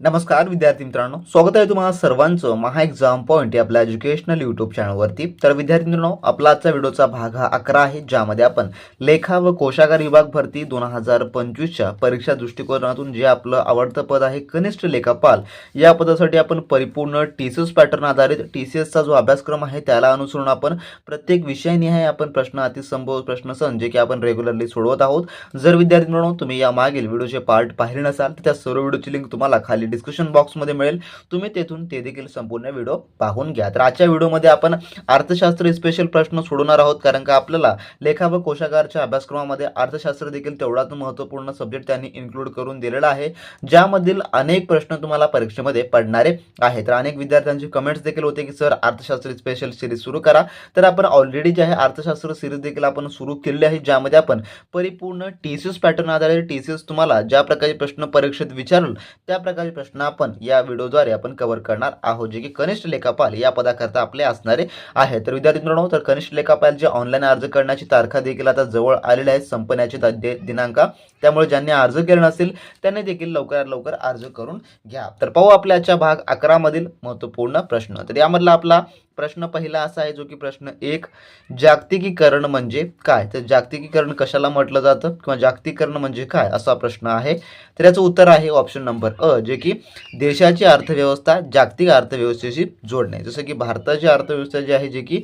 नमस्कार विद्यार्थी मित्रांनो. स्वागत आहे तुम्हाला सर्वांचं महा एक्झाम पॉईंट या आपल्या एज्युकेशनल यूट्यूब चॅनलवरती तर विद्यार्थी मित्रांनो आपला आजचा व्हिडिओचा भाग हा अकरा आहे ज्यामध्ये आपण लेखा व कोशागार विभाग भरती दोन हजार पंचवीसच्या परीक्षा दृष्टिकोनातून जे आपलं आवडतं पद आहे कनिष्ठ लेखापाल या पदासाठी आपण परिपूर्ण टी सी एस पॅटर्न आधारित टी सी एसचा जो अभ्यासक्रम आहे त्याला अनुसरून आपण प्रत्येक विषयानिहाय आपण प्रश्न अतिसंभव प्रश्न सण जे की आपण रेग्युलरली सोडवत आहोत. जर विद्यार्थी मित्रांनो तुम्ही या मागील व्हिडिओचे पार्ट पाहिले नसाल तर त्या सर्व व्हिडिओची लिंक तुम्हाला खाली डिस्क्रिप्शन बॉक्समध्ये मिळेल. तुम्ही तेथून ते देखील संपूर्ण व्हिडिओ पाहून घ्या. तर आजच्या व्हिडिओमध्ये आपण अर्थशास्त्र स्पेशल प्रश्न सोडवणार आहोत कारण का आपल्याला लेखा व कोशागारच्या अभ्यासक्रमामध्ये अर्थशास्त्र देखील तेवढाच महत्त्वपूर्ण सब्जेक्ट त्यांनी इन्क्लूड करून दिलेला आहे ज्यामधील अनेक प्रश्न तुम्हाला परीक्षेमध्ये पडणारे आहेत. तर अनेक विद्यार्थ्यांचे कमेंट्स देखील होते की सर अर्थशास्त्र स्पेशल सिरीज सुरू करा. तर आपण ऑलरेडी जे आहे अर्थशास्त्र सिरीज देखील आपण सुरू केलेली आहे ज्यामध्ये आपण परिपूर्ण टी सी एस पॅटर्न आधारित टी सी एस तुम्हाला ज्या प्रकारचे प्रश्न परीक्षेत विचारल त्या प्रकारचे प्रश्न आपण या व्हिडिओद्वारे आपण कव्हर करणार आहोत जे की कनिष्ठ लेखापाल या पदाकरता आपले असणारे आहे तर विद्यार्थी मित्रांनो तर कनिष्ठ लेखापालचे ऑनलाईन अर्ज करण्याची तारखा देखील आता जवळ आलेल्या आहेत संपण्याची दिनांक. त्यामुळे ज्यांनी अर्ज केला नसेल त्यांनी देखील लवकरात लवकर अर्ज करून घ्या. तर पाहू आपल्याच्या भाग अकरामधील महत्त्वपूर्ण प्रश्न. तर यामधला आपला प्रश्न पहिला असा आहे जो की प्रश्न एक जागतिकीकरण म्हणजे काय? तर जागतिकीकरण कशाला म्हटलं जातं? किंवा जागतिकीकरण म्हणजे काय? असा प्रश्न आहे. तर याचं उत्तर आहे ऑप्शन नंबर अ जे की देशाची अर्थव्यवस्था जागतिक अर्थव्यवस्थेशी जोडणे. जसं की भारताची अर्थव्यवस्था जी आहे जे की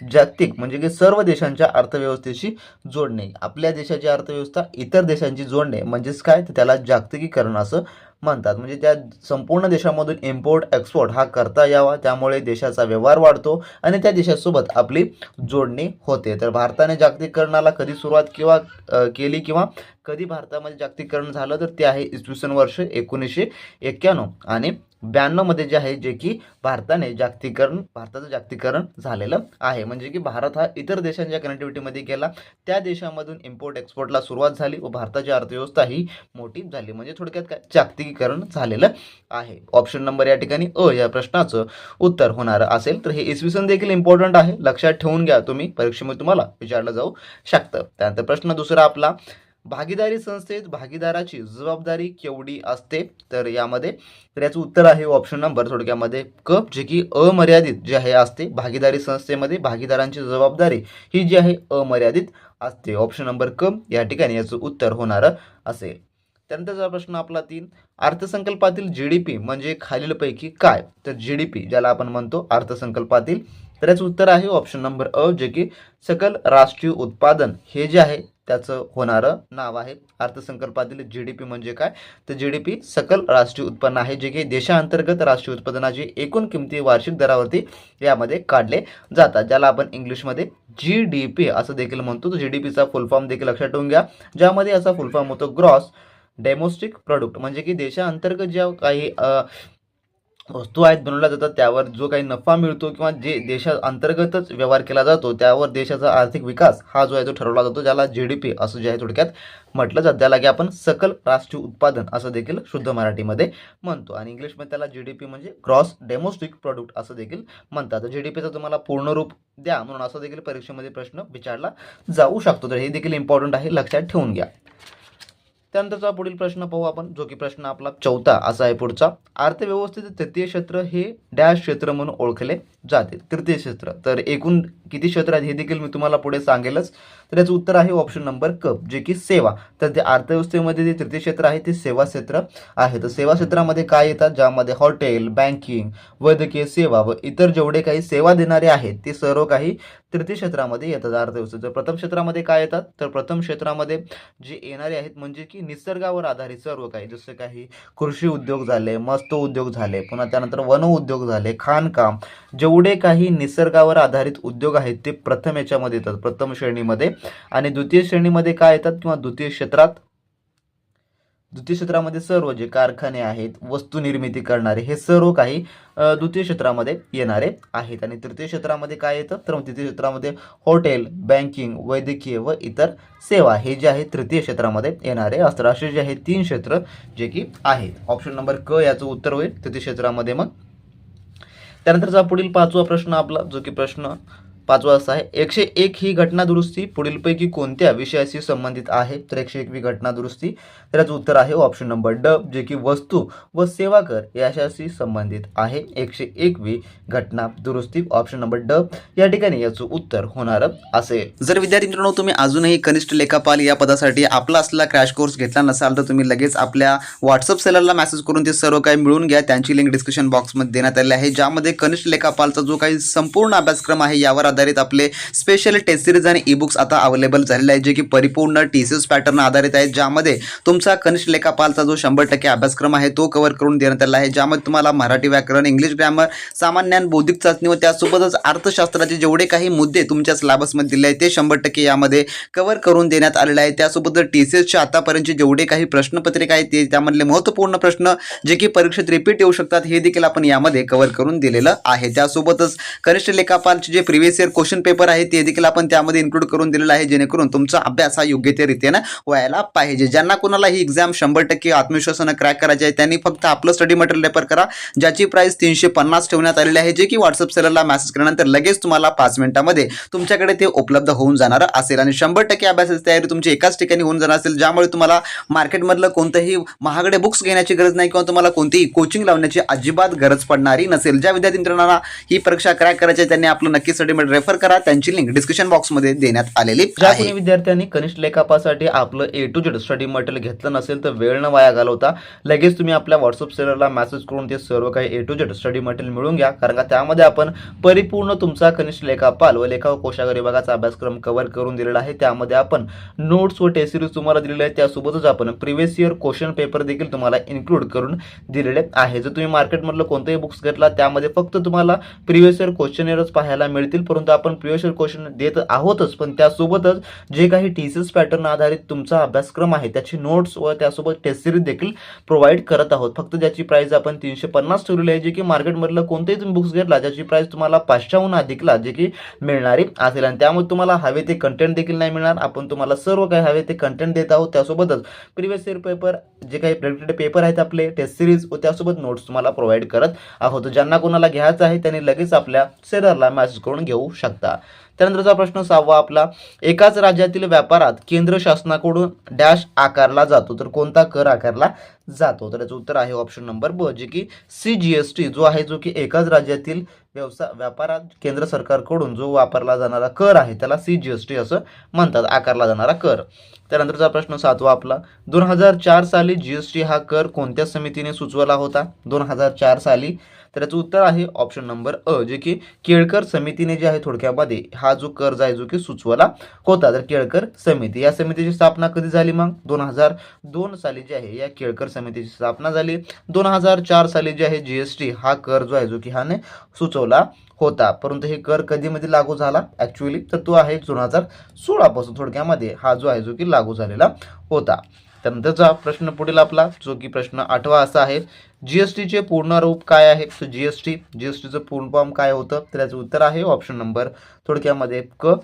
जागतिक म्हणजे की सर्व देशांच्या अर्थव्यवस्थेशी जोडणे. आपल्या देशाची अर्थव्यवस्था इतर देशांची जोडणे म्हणजेच काय? तर त्याला जागतिकीकरण असं म्हणतात. म्हणजे त्या संपूर्ण देशामधून इम्पोर्ट एक्सपोर्ट हा करता यावा. त्यामुळे देशाचा व्यवहार वाढतो आणि त्या देशासोबत आपली जोडणी होते. तर भारताने जागतिकरणाला कधी सुरुवात किंवा केली किंवा कधी भारतामध्ये जागतिकीकरण झालं तर ते आहे इसवी सन वर्ष एकोणीसशे एक्क्याण्णव. आणि ब्याण्णवमध्ये जे आहे जे की भारताने जागतिकरण भारताचं जागतिकीकरण झालेलं आहे. म्हणजे की भारत हा इतर देशांच्या कनेक्टिव्हिटीमध्ये गेला. त्या देशामधून इम्पोर्ट एक्सपोर्टला सुरुवात झाली व भारताची अर्थव्यवस्था ही मोठी झाली. म्हणजे थोडक्यात काय? जागतिक वर्गीकरण झालेलं आहे. ऑप्शन नंबर या ठिकाणी अ या प्रश्नाचं उत्तर होणार असेल. तर हे इसवी सन देखील इम्पॉर्टंट आहे. लक्षात ठेवून घ्या तुम्ही. परीक्षेमध्ये तुम्हाला विचारलं जाऊ शकतं. त्यानंतर प्रश्न दुसरा आपला. भागीदारी संस्थेत भागीदाराची जबाबदारी केवढी असते? तर यामध्ये तर याचं उत्तर आहे ऑप्शन नंबर थोडक्यामध्ये क जे की अमर्यादित जे आहे असते. भागीदारी संस्थेमध्ये भागीदारांची जबाबदारी ही जी आहे अमर्यादित असते. ऑप्शन नंबर क या ठिकाणी याचं उत्तर होणारं असेल. त्यानंतरचा प्रश्न आपला तीन अर्थसंकल्पातील जी डी पी म्हणजे खालीलपैकी काय? तर जी डी पी ज्याला आपण म्हणतो अर्थसंकल्पातील तर याचं उत्तर आहे ऑप्शन नंबर अ जे की सकल राष्ट्रीय उत्पादन. हे जे आहे त्याचं होणारं नाव आहे. अर्थसंकल्पातील जी डी पी म्हणजे काय? तर जी डी पी सकल राष्ट्रीय उत्पन्न आहे जे की देशांतर्गत राष्ट्रीय उत्पादनाची एकूण किमती वार्षिक दरावरती यामध्ये काढले जातात. ज्याला आपण इंग्लिशमध्ये जी डी पी असं देखील म्हणतो. तर जी डी पीचा फुल फॉर्म देखील लक्षात ठेवून घ्या. ज्यामध्ये असा फुल फॉर्म होतो ग्रॉस डेमोस्टिक प्रोडक्ट म्हणजे की देशांतर्गत ज्या काही वस्तू आहेत बनवल्या जातात त्यावर जो काही नफा मिळतो किंवा जे देशाअंतर्गतच व्यवहार केला जातो त्यावर देशाचा आर्थिक विकास हा जो आहे तो ठरवला जातो ज्याला जी डी पी असं जे आहे थोडक्यात म्हटलं जातं. त्याला की आपण सकल राष्ट्रीय उत्पादन असं देखील शुद्ध मराठीमध्ये म्हणतो. आणि इंग्लिशमध्ये त्याला जी डी पी म्हणजे क्रॉस डेमोस्टिक प्रोडक्ट असं देखील म्हणतात. जी डी पीचं तुम्हाला पूर्ण रूप द्या म्हणून असं देखील परीक्षेमध्ये प्रश्न विचारला जाऊ शकतो. तर हे देखील इम्पॉर्टंट आहे लक्षात ठेवून घ्या. त्यानंतरचा पुढील प्रश्न पाहू आपण जो की प्रश्न आपला चौथा असा आहे पुढचा. अर्थव्यवस्थेचे तृतीय क्षेत्र हे डॅश क्षेत्र म्हणून ओळखले. जाते. तृतीय क्षेत्र. तर एकूण किती क्षेत्र आहेत हे देखील मी तुम्हाला पुढे सांगेलच. तर याचं उत्तर आहे ऑप्शन नंबर क जे की सेवा. तर ते अर्थव्यवस्थेमध्ये जे तृतीय क्षेत्र आहे ते सेवा क्षेत्र आहे. तर सेवा क्षेत्रामध्ये काय येतात? ज्यामध्ये हॉटेल बँकिंग वैद्यकीय सेवा व इतर जेवढे काही सेवा देणारे आहेत ते सर्व काही तृतीय क्षेत्रामध्ये येतात. अर्थव्यवस्थेत प्रथम क्षेत्रामध्ये काय येतात? तर प्रथम क्षेत्रामध्ये जे येणारे आहेत म्हणजे की निसर्गावर आधारित सर्व काही. जसं काही कृषी उद्योग झाले मस्त उद्योग झाले पुन्हा त्यानंतर वन उद्योग झाले खाणकाम जेव जेवढे काही निसर्गावर आधारित उद्योग आहेत ते प्रथम याच्यामध्ये येतात प्रथम श्रेणीमध्ये. आणि द्वितीय श्रेणीमध्ये काय येतात किंवा द्वितीय क्षेत्रात? द्वितीय क्षेत्रामध्ये सर्व जे कारखाने आहेत वस्तू निर्मिती करणारे हे सर्व काही द्वितीय क्षेत्रामध्ये येणारे आहेत. आणि तृतीय क्षेत्रामध्ये काय येतं? तर तृतीय क्षेत्रामध्ये हॉटेल बँकिंग वैद्यकीय व इतर सेवा हे जे आहे तृतीय क्षेत्रामध्ये येणारे असतात असे जे आहे तीन क्षेत्र जे की आहेत. ऑप्शन नंबर क याचं उत्तर होईल. तृतीय क्षेत्रामध्ये मग त्यानंतरचा पुढील पाचवा प्रश्न आपला जो की प्रश्न पाचवा असा आहे. एकशे एक ही घटना दुरुस्ती पुढीलपैकी कोणत्या विषयाशी संबंधित आहे? तर एकशे एकवी घटना दुरुस्ती तर याचं उत्तर आहे ऑप्शन नंबर ड जे की वस्तू व सेवा कर याच्याशी संबंधित आहे. एकशे एकवी घटना दुरुस्ती ऑप्शन नंबर ड या ठिकाणी याचं उत्तर होणार असेल. जर विद्यार्थी मित्रांनो तुम्ही अजूनही कनिष्ठ लेखापाल या पदासाठी आपला असलेला क्रॅश कोर्स घेतला नसाल तर तुम्ही लगेच आपल्या व्हॉट्सअप सेलरला मेसेज करून ते सर्व काही मिळून घ्या. त्यांची लिंक डिस्क्रिप्शन बॉक्समध्ये देण्यात आली आहे. ज्यामध्ये कनिष्ठ लेखापालचा जो काही संपूर्ण अभ्यासक्रम आहे यावर आधारित आपले स्पेशल टेस्ट सिरीज आणि ई बुक्स आता अवेलेबल झालेले आहेत जे की परिपूर्ण टी सी एस पॅटर्न आधारित आहेत ज्यामध्ये तुमचा कनिष्ठ लेखापालचा जो शंभर टक्के अभ्यासक्रम आहे तो कव्हर करून देण्यात आला आहे ज्यामध्ये तुम्हाला मराठी व्याकरण इंग्लिश ग्रॅमर सामान्य बौद्धिक चाचणी व त्यासोबतच अर्थशास्त्राचे जेवढे काही मुद्दे तुमच्या सिलेबसमध्ये दिले आहेत ते शंभर टक्के यामध्ये कव्हर करून देण्यात आलेले आहे त्यासोबत टी सी एसच्या आतापर्यंतचे जेवढे काही प्रश्नपत्रिका आहेत ते त्यामधले महत्त्वपूर्ण प्रश्न जे की परीक्षेत रिपीट येऊ शकतात हे देखील आपण यामध्ये कव्हर करून दिलेलं आहे. त्यासोबतच कनिष्ठ लेखापालचे जे प्रिव्हियस इयर क्वेश्चन पेपर आहे ते देखील आपण त्यामध्ये इन्क्लूड करून दिलेलं आहे जेणेकरून तुमचा अभ्यास हा योग्य व्हायला पाहिजे. ज्यांना कोणाला ही एक्झाम शंभर टक्के आत्मविश्वासानं क्रॅक करायची आहे त्यांनी फक्त आपलं स्टडी मटेरियल रेफर करा ज्याची प्राइस तीनशे पन्नास ठेवण्यात आलेली आहे जे की व्हॉट्सअप सेलरला मेसेज केल्यानंतर लगेच तुम्हाला पाच मिनिटामध्ये तुमच्याकडे ते उपलब्ध होऊन जाणार असेल. आणि शंभर टक्के अभ्यासाची तयारी तुमची एकाच ठिकाणी होऊन जाणार असेल ज्यामुळे तुम्हाला मार्केटमधलं कोणतंही महागडे बुक्स घेण्याची गरज नाही किंवा तुम्हाला कोणतीही कोचिंग लावण्याची अजिबात गरज पडणारी नसेल. ज्या विद्यार्थी मित्रांना ही परीक्षा क्रॅक करायची आहे त्यांनी आपलं नक्की स्टडी मटेरियल रेफर करा. त्यांची लिंक डिस्क्रिप्शन बॉक्समध्ये देण्यात आलेली कोणी विद्यार्थ्यांनी कनिष्ठ लेखापासाठी आपलं A to Z study material घेतलं नसेल तर वेळ न वाया घालवता लगेच तुम्ही आपल्या व्हॉट्सअप सेलरला मेसेज करून ते सर्व काही A to Z study material मिळून घ्या. कारण का त्यामध्ये आपण परिपूर्ण तुमचा कनिष्ठ लेखापाल व लेखा कोशागार विभागाचा अभ्यासक्रम कव्हर करून दिलेला आहे. त्यामध्ये आपण नोट्स व टेस्ट सिरीज तुम्हाला दिलेले आहे त्यासोबतच आपण प्रिव्हियस इयर क्वेश्चन पेपर देखील तुम्हाला इन्क्लूड करून दिलेले आहे जर तुम्ही मार्केटमधलं कोणतंही बुक्स घेतला त्यामध्ये फक्त तुम्हाला प्रिव्हियस इयर क्वेश्चन इयरच पाहायला मिळतील परंतु तर आपण प्रिव्हियस क्वेश्चन देत आहोतच पण त्यासोबतच जे काही टीसीएस पॅटर्न आधारित तुमचा अभ्यासक्रम आहे त्याची नोट्स व त्यासोबत टेस्ट सिरीज देखील प्रोव्हाइड करत आहोत. फक्त ज्याची प्राइस आपण तीनशे पन्नास ठेवलेली आहे जे की मार्केटमधलं कोणतेही तुम्ही बुक्स घेतला ज्याची प्राइस तुम्हाला पाचशेहून अधिकला जे की मिळणारी असेल. आणि त्यामुळे तुम्हाला हवे ते कंटेंट देखील नाही मिळणार. आपण तुम्हाला सर्व काही हवे ते कंटेंट देत आहोत. त्यासोबतच प्रिव्हियस इयर पेपर जे काही प्रेडिक्टेड पेपर आहेत आपले टेस्ट सिरीज व त्यासोबत नोट्स तुम्हाला प्रोव्हाइड करत आहोत. ज्यांना कोणाला घ्यायचं आहे त्यांनी लगेच आपल्या सेलरला मॅसेज करून घेऊ शकता. त्यानंतरचा प्रश्न सहावा आपला एकाच राज्यातील व्यापारात केंद्र शासनाकडून डॅश आकारला जातो. तर कोणता कर आकारला जातो. तर याचं उत्तर आहे ऑप्शन नंबर ब जे की सी जी एस टी जो आहे जो की एकाच राज्यातील व्यवसाय व्यापारात केंद्र सरकारकडून जो वापरला जाणारा कर आहे त्याला सी जी एस टी असं म्हणतात आकारला जाणारा कर. त्यानंतरचा प्रश्न सातवा आपला. दोन हजार चार साली जी एस टी हा कर कोणत्या समितीने सुचवला होता? दोन हजार चार साली. तर याचं उत्तर आहे ऑप्शन नंबर अ जे की केळकर समितीने जे आहे थोडक्यामध्ये हा जो कर आहे जो की सुचवला होता. तर केळकर समिती या समितीची स्थापना कधी झाली मग? दोन हजार दोन साली जी आहे या केळकर समितीची स्थापना झाली. दोन हजार चार साली जे आहे जी एस टी हा कर जो आहे जो की हाने सुचवला होता. परंतु हे कर कधीमध्ये लागू झाला? ॲक्च्युअली तर तो आहे दोन हजार सोळापासून थोडक्यामध्ये हा जो आहे जो की लागू झालेला होता. त्यानंतरचा प्रश्न पुढील आपला जो की प्रश्न आठवा असा आहे जी एस पूर्ण रूप काय आहे? तर जी एस टी पूर्ण फॉर्म काय होतं? तर याचं उत्तर आहे ऑप्शन नंबर थोडक्यामध्ये क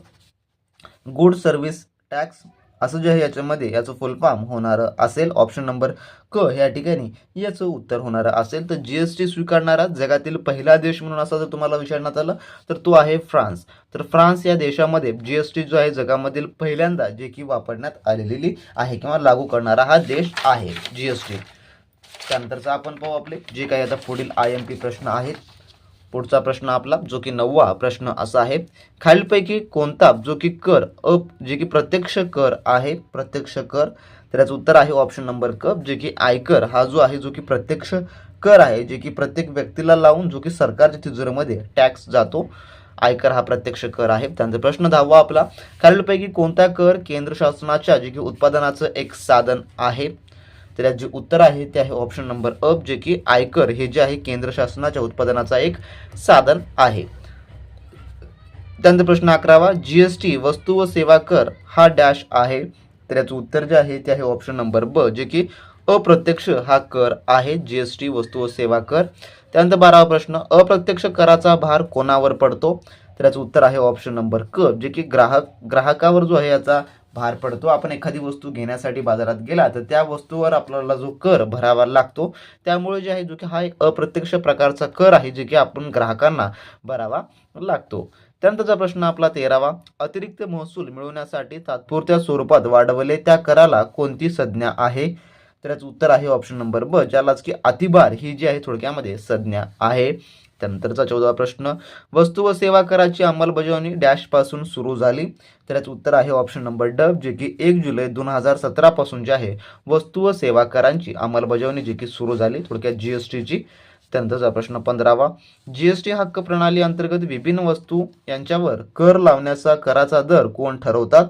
गुड सर्व्हिस टॅक्स असं जे आहे याच्यामध्ये याचं फुल फॉर्म होणारं असेल. ऑप्शन नंबर क या ठिकाणी याचं उत्तर होणारं असेल. तर जी एस टी स्वीकारणारा जगातील पहिला देश म्हणून असं जर तुम्हाला विचारण्यात आलं तर तो आहे फ्रान्स. तर फ्रान्स या देशामध्ये जी एस टी जो आहे जगामधील पहिल्यांदा जे की वापरण्यात आलेली आहे किंवा लागू करणारा हा देश आहे जी एस टी त्यानंतरचा आपण पाहू आपले जे काही आता पुढील आय एम पी प्रश्न आहेत. पुढचा प्रश्न आपला जो की नववा प्रश्न असा आहे. खालीलपैकी कोणता जो की कर अप जे की प्रत्यक्ष कर आहे प्रत्यक्ष कर तर याचं उत्तर आहे ऑप्शन नंबर क जे की आयकर. हा जो आहे जो की प्रत्यक्ष कर आहे जे की प्रत्येक व्यक्तीला लावून जो की सरकारच्या तिजोरीमध्ये टॅक्स जातो. आयकर हा प्रत्यक्ष कर आहे. त्यानंतर प्रश्न दहावा आपला. खालीलपैकी कोणता कर केंद्र शासनाच्या जे की उत्पादनाचं एक साधन आहे? त्याला जे उत्तर आहे ते आहे ऑप्शन नंबर अप जे की आयकर हे जे आहे केंद्र शासनाच्या उत्पादनाचा एक साधन आहे. त्यानंतर प्रश्न अकरावा जी एस टी वस्तू व सेवा कर हा डॅश आहे. तर याचं उत्तर जे आहे ते आहे ऑप्शन नंबर ब जे की अप्रत्यक्ष हा कर आहे जी एस टी वस्तू व सेवा कर. त्यानंतर बारावा प्रश्न अप्रत्यक्ष कराचा भार कोणावर पडतो? तर याचं उत्तर आहे ऑप्शन नंबर क जे की ग्राहक ग्राहकावर जो आहे याचा भार पडतो. आपण एखादी वस्तू घेण्यासाठी बाजारात गेला तर त्या वस्तूवर आपल्याला जो कर भरावा लागतो त्यामुळे जे आहे जो की हा एक अप्रत्यक्ष प्रकारचा कर आहे जे की आपण ग्राहकांना भरावा लागतो. त्यानंतरचा प्रश्न आपला तेरावा अतिरिक्त महसूल मिळवण्यासाठी तात्पुरत्या स्वरूपात वाढवले त्या कराला कोणती संज्ञा आहे? तर याचं उत्तर आहे ऑप्शन नंबर ब ज्यालाच की अतिभार ही जी आहे थोडक्यामध्ये संज्ञा आहे. त्यानंतरचा चौदा प्रश्न वस्तू व सेवा कराची अंमलबजावणी डॅशपासून सुरू झाली. तर याचं उत्तर आहे ऑप्शन नंबर ड जे की एक जुलै दोन हजार सतरापासून जे आहे वस्तू व सेवा करांची अंमलबजावणी जी की सुरू झाली. थोडक्यात जी एस टीची त्यानंतरचा प्रश्न पंधरावा जी एस टी हक्क प्रणाली अंतर्गत विभिन्न वस्तू यांच्यावर कर लावण्याचा कराचा दर कोण ठरवतात?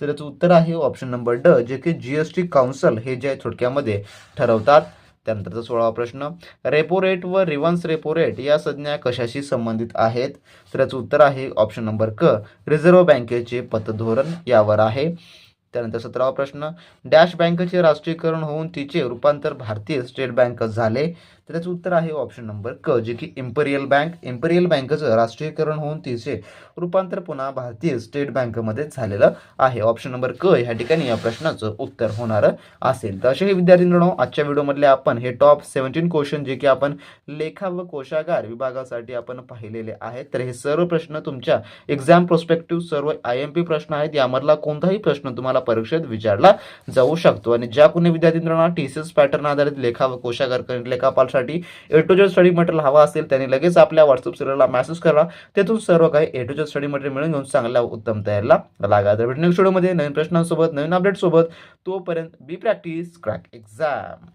तर याचं उत्तर आहे ऑप्शन नंबर ड जे की जी एस टी काउन्सिल हे जे आहे थोडक्यामध्ये ठरवतात. त्यानंतरचा सोळावा प्रश्न रेपो रेट व रिव्हर्स रेपो रेट या संज्ञा कशाशी संबंधित आहेत? तर याचं उत्तर आहे ऑप्शन नंबर क रिझर्व्ह बँकेचे पतधोरण यावर आहे. त्यानंतर सतरावा प्रश्न डॅश बँकेचे राष्ट्रीयकरण होऊन तिचे रूपांतर भारतीय स्टेट बँक झाले. तर त्याचं उत्तर आहे ऑप्शन नंबर क जे की इम्पेरियल बँक इम्पेरियल बँकेचं राष्ट्रीयकरण होऊन तिचे रूपांतर पुन्हा भारतीय स्टेट बँकेमध्ये झालेलं आहे. ऑप्शन नंबर क ह्या ठिकाणी या प्रश्नाचं उत्तर होणार असेल. तर असे हे विद्यार्थी मित्रांनो आजच्या व्हिडिओमधले आपण हे टॉप सेव्हन्टीन क्वेश्चन जे की आपण लेखा व कोशागार विभागासाठी आपण पाहिलेले आहेत. तर हे सर्व प्रश्न तुमच्या एक्झाम प्रोस्पेक्टिव्ह सर्व आय एम पी प्रश्न आहेत. यामधला कोणताही प्रश्न तुम्हाला परीक्षेत विचारला जाऊ शकतो. आणि ज्या कोणी विद्यार्थी मित्रांना टी सी एस पॅटर्न आधारित लेखा व कोशागार लेखापालसाठी साठी A to Z study material हवा असेल त्यांनी लगेच आपल्या व्हॉट्सअप सिरियलला मेसेज करा. तेथून सर्व काही A to Z study material मिळून घेऊन चांगल्या उत्तम तयारीला लागा. तर नेक्स्ट व्हिडिओमध्ये नवीन प्रश्नांसोबत नवीन अपडेट सोबत. तोपर्यंत बी प्रॅक्टिस क्रॅक एक्झाम